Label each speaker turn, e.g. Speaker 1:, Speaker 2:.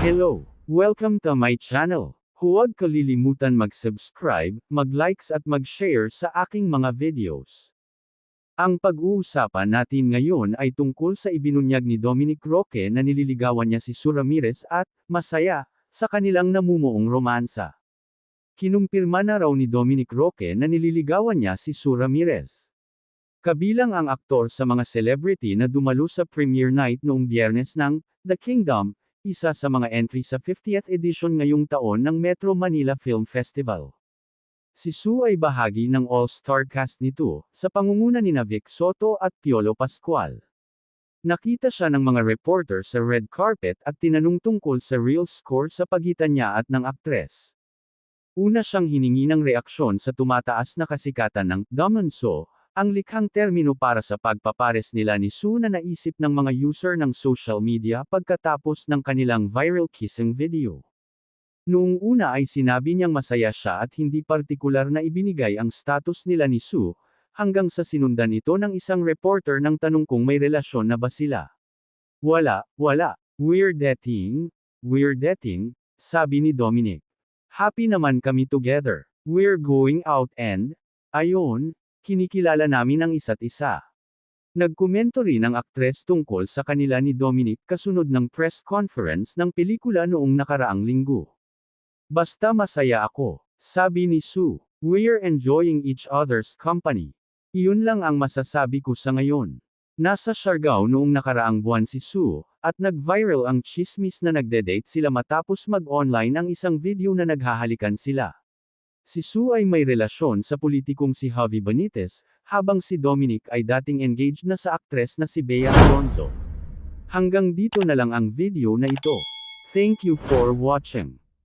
Speaker 1: Hello! Welcome to my channel. Huwag kalilimutan mag-subscribe, mag-likes at mag-share sa aking mga videos. Ang pag-uusapan natin ngayon ay tungkol sa ibinunyag ni Dominic Roque na nililigawan niya si Sue Ramirez at, masaya, sa kanilang namumuong romansa. Kinumpirma na raw ni Dominic Roque na nililigawan niya si Sue Ramirez. Kabilang ang aktor sa mga celebrity na dumalo sa premiere night noong biyernes ng The Kingdom, isa sa mga entry sa 50th edition ngayong taon ng Metro Manila Film Festival. Si Sue ay bahagi ng all-star cast nito, sa pangunguna ni Vic Soto at Piolo Pascual. Nakita siya ng mga reporter sa red carpet at tinanong tungkol sa real score sa pagitan niya at ng aktres. Una siyang hiningi ng reaksyon sa tumataas na kasikatan ng Damanso, ang likhang termino para sa pagpapares nila ni Sue na naisip ng mga user ng social media pagkatapos ng kanilang viral kissing video. Noong una ay sinabi niyang masaya siya at hindi partikular na ibinigay ang status nila ni Sue, hanggang sa sinundan ito ng isang reporter ng tanong kung may relasyon na ba sila. Wala, wala, we're dating, we're dating, sabi ni Dominic. Happy naman kami together, we're going out and, ayon, kinikilala namin ang isa't isa. Nagkomento rin ang aktres tungkol sa kanila ni Dominic kasunod ng press conference ng pelikula noong nakaraang linggo. Basta masaya ako, sabi ni Sue. We're enjoying each other's company. Iyon lang ang masasabi ko sa ngayon. Nasa Siargao noong nakaraang buwan si Sue, at nag-viral ang chismis na nagde-date sila matapos mag-online ang isang video na naghahalikan sila. Si Sue ay may relasyon sa politikong si Javi Benitez, habang si Dominic ay dating engaged na sa aktres na si Bea Alonzo. Hanggang dito na lang ang video na ito. Thank you for watching.